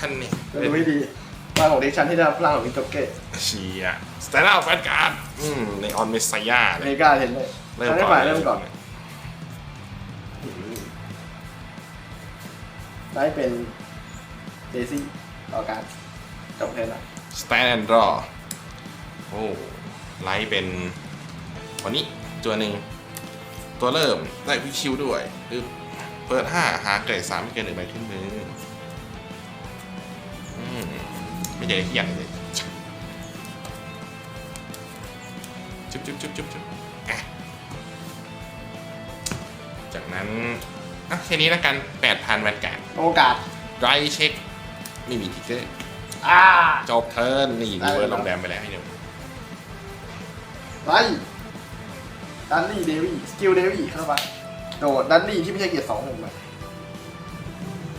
ท่านนี่จะดูไม่ดีว่าของเด็กชันที่ได้รับพลังของวินโตเกตเชียสแตนดาร์ดแฟนการ์ดอืมในออนเมสยาเลเมยกาเห็นเลยเริ่มทำได้ก่อฝ่านยเริ่มก่อนได้เป็นเดซี่ต่อการจบเพลงละสแตนดรอโอ้ไลท์เป็นวันนี้ตัวหนึ่งตัวเริ่มได้วิคิวด้วยคือเปิด 5 หาเกรดสามไม่เกินหนึ่งใบขึ้นมืออืม ไม่ใช่ที่อย่างเลยจุ๊บจุ๊บจุ๊บจุ๊บจุ๊บอะจากนั้นอะแค่นี้แล้วกัน8,000แวนการ์ดโอกาสไรเช็ค ไม่มีทิกเกอร์อ่าจบเทิร์นนี่ได้ดูเลยเวอร์ลงแดมไปแล้วให้เดี๋ยวไลดันลี่เดวี่สกิลเดวี่เข้าไปโดดดันลี่ที่ไม่ใช่เกียร์สองหนึ่งมา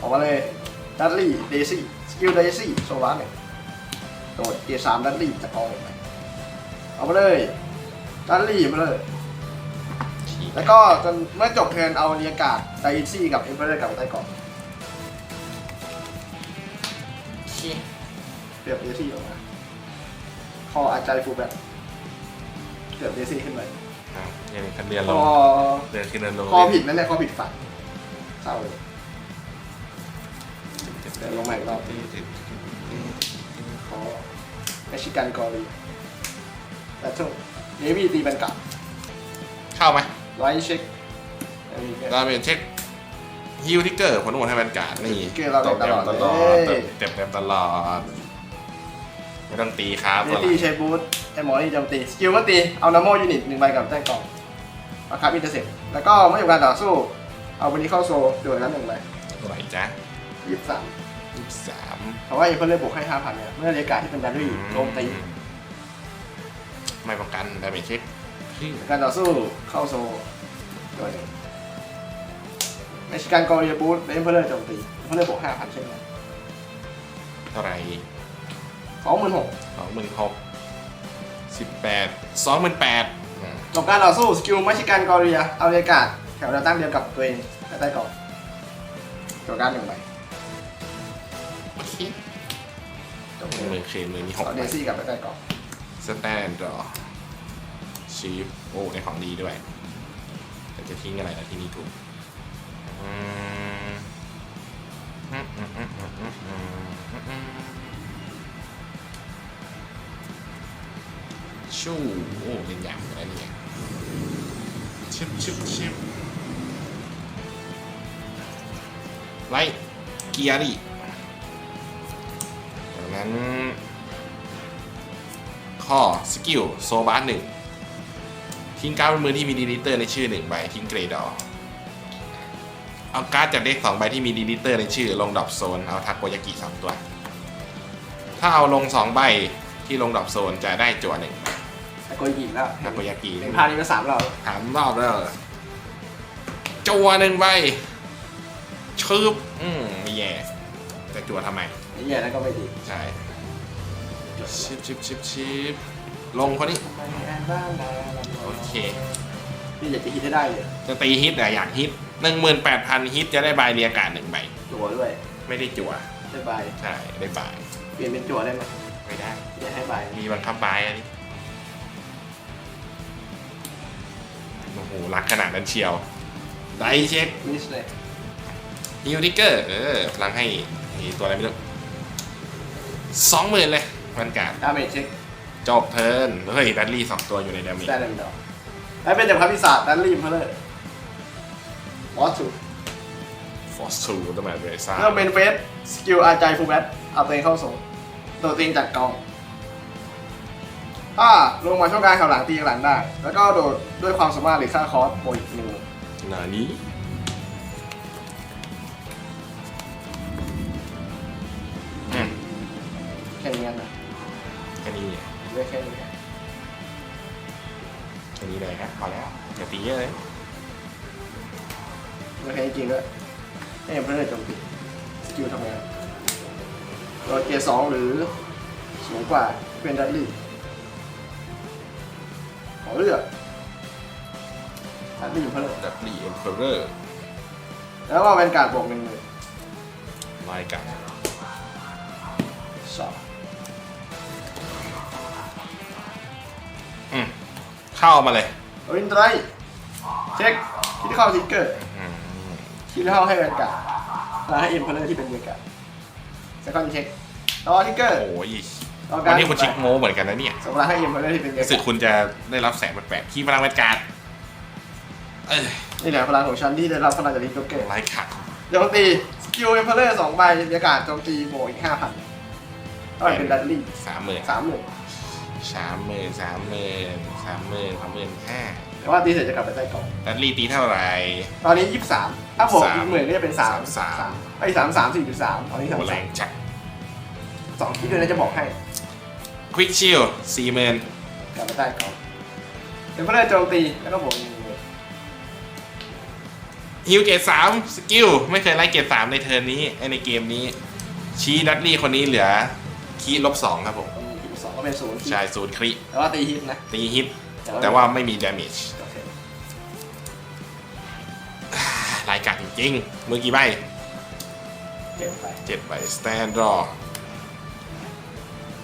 ออกมาเลยดันลี่เดซี่สกิลเดซี่โซวาหนึ่ง โดดเกียร์สามดันลี่จากกองหนึ่งไปเอามาเลยดันลี่มาเลยฉีกแล้วก็จนเมื่อจบเทิร์นเอาเรียกาศไดซี่กับเอ็มเพอร์กลับมาใต้กล่องขี้เปรียบเดซี่ออกมาคออาจารย์ฟูลแบ็คเปรียบเดซี่ขึ้นไปอ้าวยังคันเรียนคลงอเดินขึ้นเดินลงคอผิดนั่นแหละคอผิดฝั่งเศร้าเลยเดินลงมาอีกรอบ คอเมชิกันกอรีแต่ช่วงเนวี่ตีเป็นกลับเข้าไหมไลท์เช็คอันนี้ก็ดาเมจเช็คฮิวทิกเกอร์ผลโหวตให้แวนการ์ดนี่ทิกเกอร์เราตบตเต็มลอดตลอดเลยเต็มเต็มตลอดไม่ต้องตีครับเนตัวหลัตี้งใช้บูทไอหมอนี่โจมตีสกิลเมื่อตีเอานาโมยูนิตหนึ่งใบกับใต้กล่องอาคาบินเตอร์เซ็ตแล้วก็เมื่อจบการต่อสู้ เอาวันนี้เข้าโซโดยละหนึ่งใบตัวไหนจ๊ะยี่สิบสาม ยี่สิบสามเพราะว่าเอเพิ่นเลยบวกให้ห้าพันเนี่ยเมื่อเรียกการดที่เป็นดันรี่โจมตีไม่ป้องกันดาเมจเช็คชื่อการต่อสู้เข้าโซโดยหนึ่งเมชิกันกอริบูทเอเพิ่นเลยโจมตีเอเพิ่นเลยบวกห้าพันเช่นกันเท่าไหร่สองหมื่นหกสองหมื่นหกสิบแปดสองหมื่นแปดจบการต่อสู้สกิลเมชิกันกอริเอาเรียกการดแถวแนวตั้งเดียวกับตัวเองและใต้กล่องจบการดหนึ่งใบ มือเคมือนี่หกเอดซี่กับไปได้ก่อนสแตนดรอชีฟโอ้ในของดีด้วย แต่จะทิ้งอะไรนะที่นี่ถูกชู่โอ้เป็นยากแล้วนี่ยชิบชิบชิบไลเกียรี่ นั้น ข้อสกิลโซบาร์หนึ่งทิ้งการ์ดบนมือที่มีดีลิเตอร์ในชื่อหนึ่งใบทิ้งเกรดออกเอาการ์ดจากเด็กสองใบที่มีดีลิเตอร์ในชื่อ ลงดรอปโซน เอาทาโกยากิสองตัว ถ้าเอาลงสองใบที่ลงดรอปโซนจะได้จั่วหนึ่งตะโกยกีแล้วทาโกยากิหนึ่งพานี้เป็นสามเราถามรอบแล้วจั่วหนึ่งใบชืบอืมไม่แย่แต่จั่วทำไม ไอ้เหี้ยนั่นก็ไม่ดีใช่ชิบชิบชิบชิบลงคนนี้โอเค พี่อยากจะฮิตให้ได้เลยจะตีฮิตแต่อยากฮิตหนึ่งหมื่นแปดพันฮิตจะได้ใบเรียกการหนึ่งใบ จั่วด้วย ไม่ได้จั่วได้ใบใช่ได้ใบเปลี่ยนเป็นจั่วได้ไหมไม่ได้อยากให้ใบมีบังคับใบอันนี้โอ้โหรักขนาดนั้นเชียว ไดเช็คมิสเลยฮิวทิกเกอร์ เออพลังให้นี่ตัวอะไรไม่รู้ สองหมื่นเลยมันการดดาเมจเช็คจบเทิร์นเฮ้ยแบตลี่สองตัวอยู่ในดาเมจได้เลยดอกแล้วเป็นจากพระพิศาจดันรีมเพลเลยบอสสูฟอสทูต้องมาเบรซ่าเริ่มเป็นเฟสสกิลอาจายฟูลแบทเอาตัวเองเข้าโซนตัวเองจากกองถ้าลงมาช่วงกลางแถวหลังตีหลังได้ แล้วก็โดดด้วยความสามารถหรือค่าคอสโบยอีกหนึ่งหนานี้ แค่นี้นะแค่นี้เลือกแค่นี้แค่นี้เลยครับพอแล้วอย่าตีเยอะเลยเลือกแค่นี้จริงด้วยให้เพลเลยโจมตีสกิลทำงานโดดเกียร์สองหรือสูงกว่าเป็นดันลี่ขอเลือกดันลี่เพลเลยดับลี่เอ็มเพอเรอร์แล้วก็เป็นการดบวกหนึ่งเลยรายกา รชอบอืมเข้ามาเลยวินไตรเช็คคิดที่เข้าทิกเกอร์อืมคิดที่เข้าให้แวนการ์ดแล้วให้เอ็มเพลเลอร์ที่เป็นเวการ์ดเซคันด์เช็คต่อทิกเกอร์ โอ้ยต่อวันนี้คุณชิคโมเหมือนกันนะเนี่ยสำหรับให้เอ็มเพลเลอร์ที่เป็นเวรู้สึกากร์ดคุณจะได้รับแสงแปลกๆขี้พลังแวนการ์ดเอ้ยนี่แหละพลังของฉันที่ได้รับพลังจากทิกเกอร์ ไร้ขัด โจมตีสกิลเอ็มเพลเลอร์สองใบเวการ์ดโจมตีโบวกอีกห้าพัน ก็เป็นดัตลี่สามหมื่นสามหมื่นสามหมื่นสามหมื่นสามหมื่นสามหมื่นห้าแต่ว่าตีเสร็จจะกลับไปใต้กล่องดัตลี่ตีเท่าไหร่ ตอนนี้ยี่สิบสามถ้าบวกสามอีกหมื่นก็จะเป็นสามสามไอ้สามสามสี่จุดสามตอนนี้สามโอ้แรสามงจัดสองที่ด้วยนะจะบอกให้ควิกชิลสี่หมื่นกลับไปใต้กล่องเอ็มเพลเลอร์โจมตีแล้วก็บวกอีกหนึ่งหมื่นฮิวเกตสามสกิลไม่เคยไล่เกตสามในเทิร์นนี้ไอ้ในเกมนี้ ชี้ดัตลี่คนนี้เหลือ คีลบสองครับผมตรงที่สองก็เป็นศูนย์ใช่ศูนย์คริแต่ว่าตีฮิตนะ ตีฮิต แต่ว่าไม่มีดาเมจโอเครายการจริงๆมือกี่ใบเก็บไปเจ็ดใบสแตนดรอ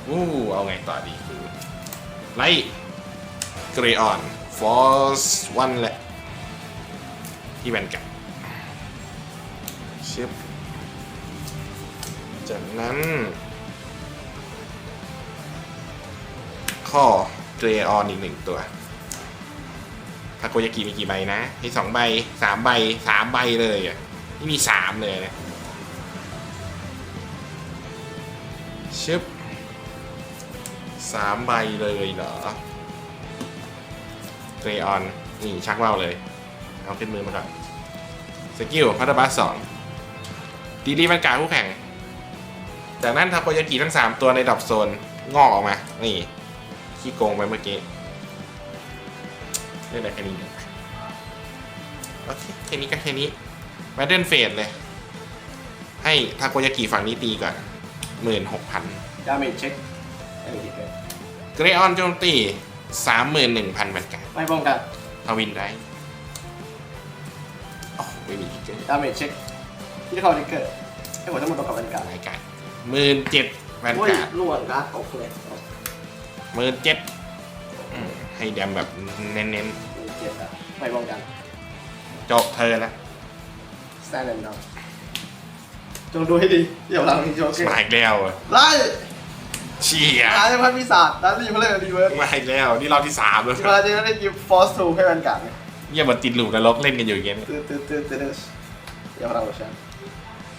อู้เอาไงต่อดีคือไล่เกรออนฟอสวันแหละ ที่แวนกับชิปจากนั้น ข้อเกรออนอีกหนึ่งตัวทาโกยากิมีกี่ใบนะมีสองใบสามใบสามใบเลยอะนี่มีสามเลยนะชึบสามใบเลยเหรอเกรออน นี่ชักว่าวเลย เอาขึ้นมือมาก่อน สกิลพัตบัสสองดีรีมันการคู่แข่ง จากนั้นทาโกยากิทั้ง 3 ตัวในดรอปโซน งอกออกมา นี่ ขี้โกงไปเมื่อกี้เล่นอะไรแค่นี้เนี่ยโอเคแค่นี้ก็แค่นี้มาเดินเฟดเลย ให้ทาโกยากิฝั่งนี้ตีก่อนหมื่นหกพันดาเมจเช็คไม่มีทิกเกอร์เกรออนโจมตีสามหมื่นหนึ่งพันบรรการไม่ป้องกันทวินได้โอ้ไม่มีทิกเกอร์ดาเมจเช็คที่เข้าทิกเกอร์ให้หมดทั้งหมดตกกับเป็นการรายการหมื่นเจ็ดบรรอุ้ยการล่วงการ์ดตกเลย หมื่นเจ็ดให้แดมแบบเน้นเจ็บอะไม่ป้องกันๆจบเธอนะสแตนเลนดอนจงดูให้ดีเดี๋ยวเราทีโชว์เกอมาร์อีกแล้วอะไล่เชี่ยหาในพันปีศาจดันนี่มาเลยดีเวิร์ดมาอีกแล้ว นี่รอบที่สามแล้วเวลาจะได้ยิบฟอสทูให้มันกัดเยี่ยมมันติดหลูกนรกเล่นกันอยู่อย่างเงี้ยตื้อตื้อตื้อตื้อเดี๋ยวเราใช้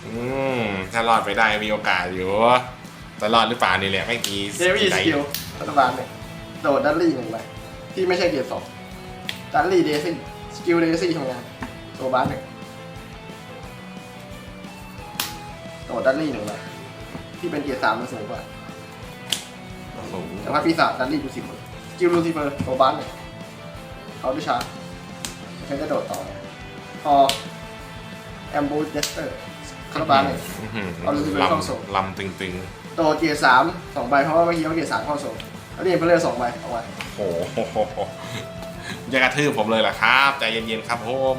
อืมถ้ารอดไปได้มีโอกาสอยู่ แต่รอดหรือเปล่านี่แหละไม่กี่เดวี่สกิลรัฐบาลเนี่ยโดดดันลี่หนึ่งใบที่ไม่ใช่เกียร์สองดันลี่เดซี่สกิลเดซี่ทำงานตัวบ้านหนึ่งโดดดันลี่หนึ่งใบที่เป็นเกียร์สามมันสูงกว่าโอ้โหแต่ว่าปีศาจดันลี่ดูสิบสกิลลูซิเฟอร์ตัวบ้านหนึ่งเขาด้วยชาร์จฉันจะโดดต่อเนี่ยพอแอมบูเดสเตอร์คาราบาลหนึ่งอื้อหือเอาลูซิเฟอร์เข้าโซ่ลำลำตึง โดดเกียร์สามสองใบเพราะว่าเมื่อกี้เขาเกียร์สามเข้าโซ่แล้วนี่เพลเลอร์สองใบเอาไว้ๆโอ้โหจะกระทืบผมเลยเหรอครับ ใจเย็นๆครับผม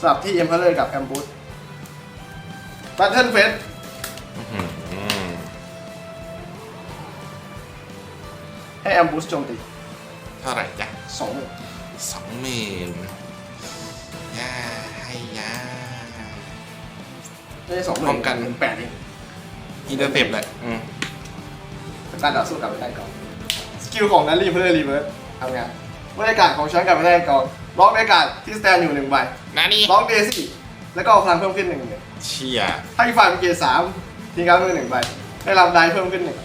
สลับที่เอ็มเพลเลอร์กับแอมบูสบัตเทิลเฟสอื้อหือให้แอมบูสโจมตีเท่าไหร่จ๊ะสองหมื่นสองหมื่นย่าให้ยาไม่ใช่สองหมื่นป้องกัน แปดเอง อินเตอร์เซ็ปเลยอืมเป็นการต่อสู้กลับไปได้ก่อนสกิลของนันรีเพลเลอร์รีเวิร์สทำงานบรรยากาศของฉันกลับไปได้ก่อนล็อกบรรยากาศที่สแตนอยู่หนึ่งใบนานี่ล็อกเดซี่แล้วก็เอาพลังเพิ่มขึ้นหนึ่งเนี่ยเชียให้ฝ่ายเป็นเกียร์สามทีการมือหนึ่งใบได้รับได้เพิ่มขึ้นหนึ่ง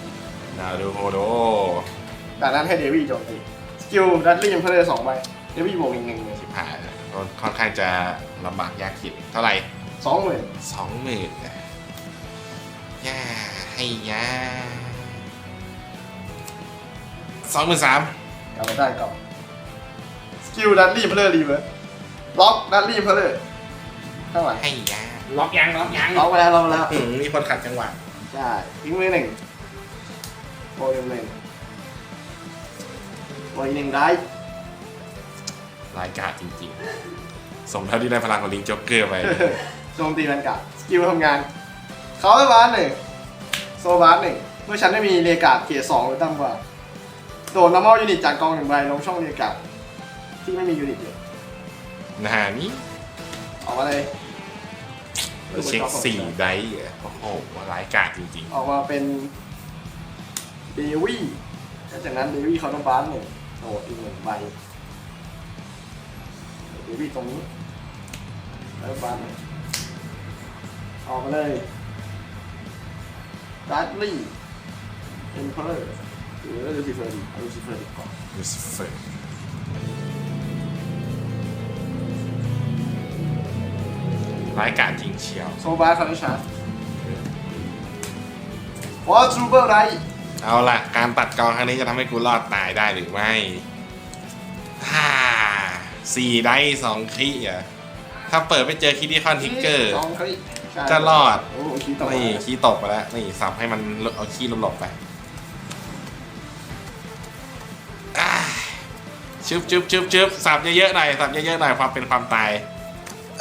นารูโฮโดจากนั้นให้เดวี่โจมตีสกิลดันลี่เพลเลอร์สองใบเดวี่บวกอีกหนึ่งหมื่นสิบห้าค่อนข้างจะลำบากยากขิดเท่าไหร่สองหมื่นสองหมื่น ย่าให้ยาสองหมื่นสามกลับไปได้ก่อนสกิลดันลี่เพลเลอร์รีเวิร์สล็อกดันลี่เพลเลอร์ข้างหลังให้ยาล็อกยังล็อกยังล็อกไปแล้วล็อกไปแล้วอืมมีคนขัดจังหวะใช่ทิ้งมือหนึ่งโบยหนึ่งโบยหนึ่งได้รายการจริงๆ สมเท่าที่ได้พลังของลิงจ็อกเกอร์ไปโจมตีแวนการ์ดสกิลทำงาน เขาได้บ้านหนึ่งโซบาร์หนึ่งเมื่อฉันได้มีเรียกาดเกียร์สองหรือต่ำกว่า โดด normal unit จากกองหนึ่งใบลงช่องเรียกาดที่ไม่มียูนิตอยู่นะฮะนี่ออกมาเลยเช็คสี่ไดส์อะโอ้โหร้ายกาจจริงออกมาเป็นเดวี่แล้วจากนั้นเดวี่เขาต้องบาร์หนึ่งโดดอีกหนึ่งใบเดวี่ตรงนี้แล้วบาร์หนึ่งออกมาเลย ดัตลี่เอ็นเพอร์หรือลูซิเฟอร์ดีเอาลูซิเฟอร์ดีก่อนๆลูซิเฟอร์ร้ายกาจจริงเชียวโซบาร์คาร์ชาร์วอลทูเบอร์ไรเอาล่ะ การตัดกองครั้งนี้จะทำให้กูรอดตายได้หรือไม่ฮ่าสี่ได้สองคลิอะถ้าเปิดไปเจอคิดที่คอนทิกเกอร์สองคลิกใช่ จะรอด โอ้โหคีย์ต่อมานี่ขี้ตกไปแล้ว นี่สับให้มันเอาขี้หลบๆไปอ่าชึบชึบชึบชึบสับเยอะๆหน่อยสับเยอะๆหน่อยความเป็นความตาย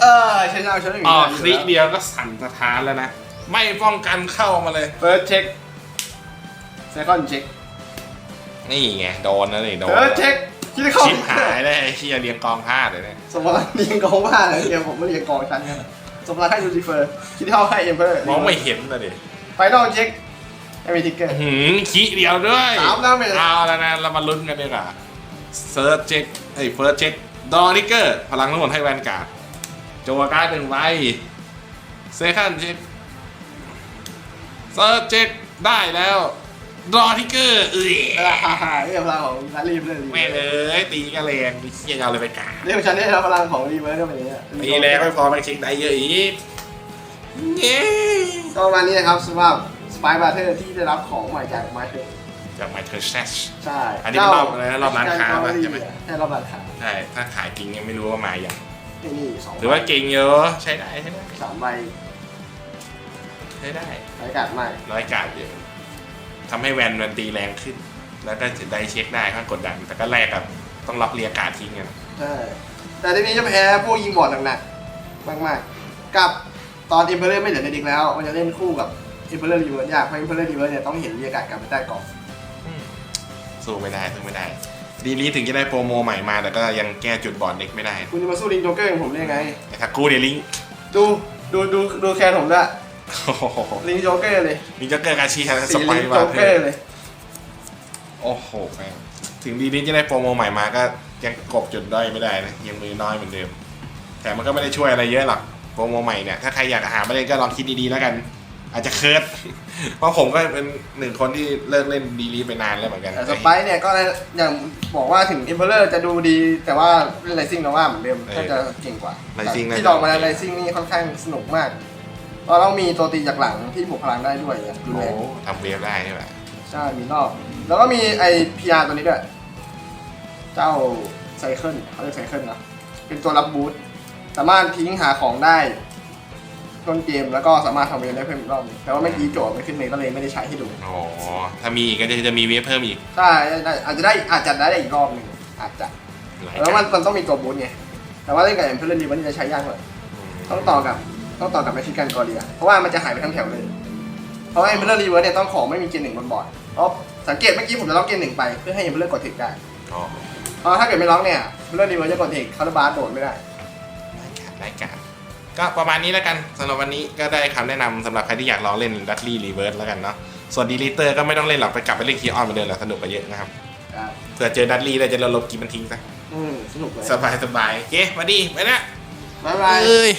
เออใช่ใช่ใช่ออกคลิกเดียวก็สั่นสะท้านแล้วนะ ไม่ป้องกันเข้ามาเลยเฟิร์สเช็คเซคันด์เช็คนี่ไงโดนนะนี่โดนเฟิร์สเช็คคิดเข้าชิบหายเลยไอ้เฮียเรียงกองผ้าเลยเนี่ยสมมติเรียงกองว่าเลยเดี๋ยวผมไม่เรียงกองชั้นกัน สมมติให้ลูซิเฟอร์คิดเข้าให้เอ็มเพอร์มองไม่เห็นเลยดิไฟนอลเช็คไม่มีทิกเกอร์ หืมขี้เดียวด้วยสามดาเมจเอาแล้วนะเรามาลุ้นกันดีกว่าเซิร์ชเช็คไอ้เฟิร์สเช็คดอนิเกอร์ พลังทั้งหมดให้แวนการ์ดโจวการ์ดหนึ่งใบเซคันเช็คเซิร์ชเช็คได้แล้ว ดอนิเกอร์เอ้ยฮ่าฮ่าเรียกพลังของนัทรีบเลยแม่งเอ้ยตีกันแรงเฮียเอาเลยไปกาดเรียกฉันได้รับพลังของรีเวิร์สก็เป็นอย่างเงี้ยตีแรงไม่พอไปเช็คได้เยอะอีกเย้ก็ประมาณนี้นะครับสำหรับสปายบาร์เทอร์ที่ได้รับของใหม่จากมาเธอจากไมเคิลแซชใช่ อันนี้เป็นรอบอะไรนะรอบร้านค้าปะใช่ไหมใช่รอบร้านค้าใช่ ถ้าขายจริงยังไม่รู้ว่ามาอย่างที่นี่สองหรือว่าเก่งเยอะใช้ได้ใช้ได้สามใบใช้ได้รายการใหม่ร้อยกาดเยอะ ทำให้แวนมันตีแรงขึ้น แล้วก็จะได้เช็คได้ข้างกดดัน แต่ก็แลกกับต้องรับเรียกาดทิ้งกันใช่แต่ทีนี้จะแพ้พวกยิงบอลหนักๆมากๆ กับตอนอิมเพลเลอร์ไม่เหลือในดิกแล้ว มันจะเล่นคู่กับอิมเพลเลอร์รีเวิร์สยากเพราะอิมเพลเลอร์รีเวิร์สเนี่ยต้องเห็นบรรยากาศการไปใต้กล่องสู้ไม่ได้สู้ไม่ได้ดีลีถึงจะได้โปรโมใหม่มาแต่ก็ยังแก้จุดบอดเด็กไม่ได้ คุณจะมาสู้ลิงโจ๊กเกอร์ของผมได้ยังไงไอ้ทักกูเดลิงดูดูดูดูแคนผมด้วยโอ้โห ลิงโจ๊กเกอร์เลยนี่จะเกิดการชี้ชันสสีไปลิงร์มาโจ๊กเธเกออร์เลย โอ้โหแม่งถึงดีลีจะได้โปรโมใหม่มาก็ยังกบจุดด้อยไม่ได้นะยังมือน้อยเหมือนเดิม แต่มันก็ไม่ได้ช่วยอะไรเยอะหรอกโปรโมใหม่เนี่ย ถ้าใครอยากหาไม่ได้ก็ลองคิดดีๆแล้วกัน อาจจะเคิร์ด เพราะผมก็เป็นหนึ่งคนที่เลิกเล่นดีลีไปนานแล้วเหมือนกัน แต่สไปร์เนี่ยก็อย่างบอกว่าถึงอิมเพลเลอร์จะดูดีแต่ว่าเล่นไรซิ่งเราว่าเหมือนเดิมก็จะเก่งกว่า Rising ที่ลองมาแล้วไรซิ่งนี่ค่อนข้างสนุกมาก เพราะเรามีตัวตีจากหลังที่บวกพลังได้ด้วยอย่างรุนโอ้แรงทำเวฟได้ใช่ไหมใช่มีรอบ แล้วก็มีไอพีอาร์ตัวนี้ด้วย เจ้าไซเคิลเขาเรียกไซเคิลนะ เป็นตัวรับบูทสามารถทิ้งหาของได้ต้นเกมแล้วก็สามารถทำเวฟได้เพิ่มอีกรอบหนึ่งแต่ว่าเมื่อกี้โจทย์ไม่ขึ้นเลยก็เลยไม่ได้ใช้ให้ดูอ๋อถ้ามีอีกก็จะจะมีเวฟเพิ่มอีกใช่ได้อาจจะได้อาจจะได้อีกรอบหนึ่งอาจจะหลายแล้วมันการมันต้องมีตัวบูทไงแต่ว่าเล่นกับเอ็มเพลนดีมันจะใช้ยากหน่อยต้องต่อกับ ต้องต่อกับแมชชีกันกอเรีย เพราะว่ามันจะหายไปทั้งแถวเลย เพราะว่าเอ็มเพลนรีเวิร์สเนี่ยต้องของไม่มีเกณฑ์หนึ่งบนบอร์ดเพราะสังเกตเมื่อกี้ผมจะล็อกเกณฑ์หนึ่งไปเพื่อให้เอ็มเพลนกดถึกได้อ๋อเพราะถ้าเกิดไม่ล็อกเนี่ยเอ็มเพลนรีเวิร์สจะกดถึกคาร์บาร์โดดไม่ได้รายการก็ประมาณนี้แล้วกันสำหรับวันนี้ก็ได้คำแนะนำสำหรับใครที่อยากลองเล่นดัตลี่รีเวิร์สแล้วกันเนาะส่วนดีลิเตอร์ก็ไม่ต้องเล่นหรอกไปกลับไปเล่นคีออนเหมือนเดิมแหละสนุกกว่าเยอะนะครับเผื่อเจอดัตลี่แล้วจะลบกีมันทิ้งซะอืมสนุกเลยสบายสบายๆโอเคมาดีไปนะบ๊ายบายเอ้ย